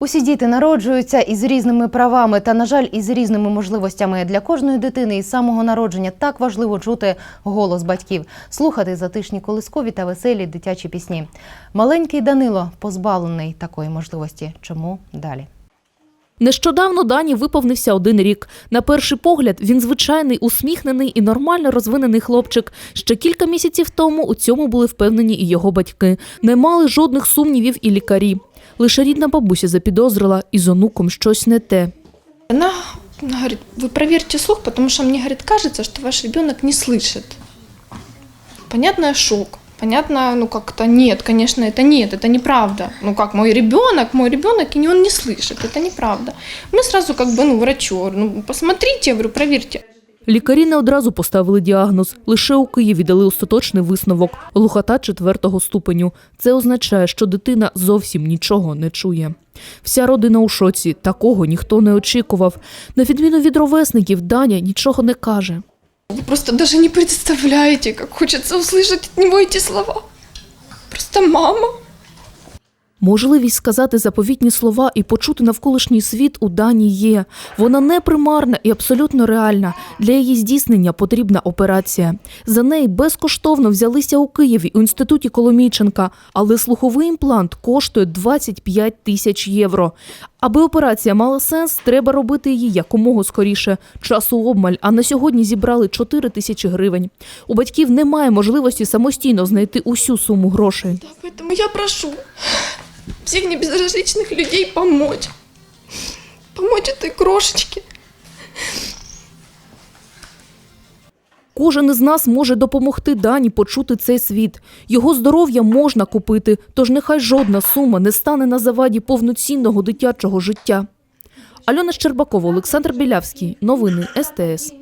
Усі діти народжуються із різними правами та, на жаль, із різними можливостями. Для кожної дитини із самого народження так важливо чути голос батьків, слухати затишні колискові та веселі дитячі пісні. Маленький Данило позбавлений такої можливості. Чому далі? Нещодавно Дані виповнився один рік. На перший погляд він звичайний, усміхнений і нормально розвинений хлопчик. Ще кілька місяців тому у цьому були впевнені і його батьки. Не мали жодних сумнівів і лікарі. Лише рідна бабуся запідозрила, із онуком щось не те. Она, она говорит, вы проверьте слух, что мне, говорит, кажется, что ваш ребенок не слышит. Понятно, шок. Понятно, ну как-то нет, конечно, это нет, это неправда. Ну как, мой ребенок, мой ребенок, и не- он не слышит, это неправда. Мы сразу как бы, ну, врачу, ну, посмотрите, я говорю, проверьте. Лікарі не одразу поставили діагноз. Лише у Києві дали остаточний висновок – глухота четвертого ступеню. Це означає, що дитина зовсім нічого не чує. Вся родина у шоці. Такого ніхто не очікував. На відміну від ровесників, Даня нічого не каже. Вы просто даже не представляете, как хочется услышать от него эти слова. Просто мама. Можливість сказати заповітні слова і почути навколишній світ у Дані є. Вона не примарна і абсолютно реальна. Для її здійснення потрібна операція. За неї безкоштовно взялися у Києві у інституті Коломійченка, але слуховий імплант коштує 25 тисяч євро. Аби операція мала сенс, треба робити її якомога скоріше. Часу обмаль, а на сьогодні зібрали 4 тисячі гривень. У батьків немає можливості самостійно знайти усю суму грошей. Поэтому я прошу всех небезразличных людей помочь. Помочь этой крошечке. Кожен із нас може допомогти Дані почути цей світ. Його здоров'я можна купити, тож нехай жодна сума не стане на заваді повноцінного дитячого життя. Альона Щербакова, Олександр Білявський. Новини СТС.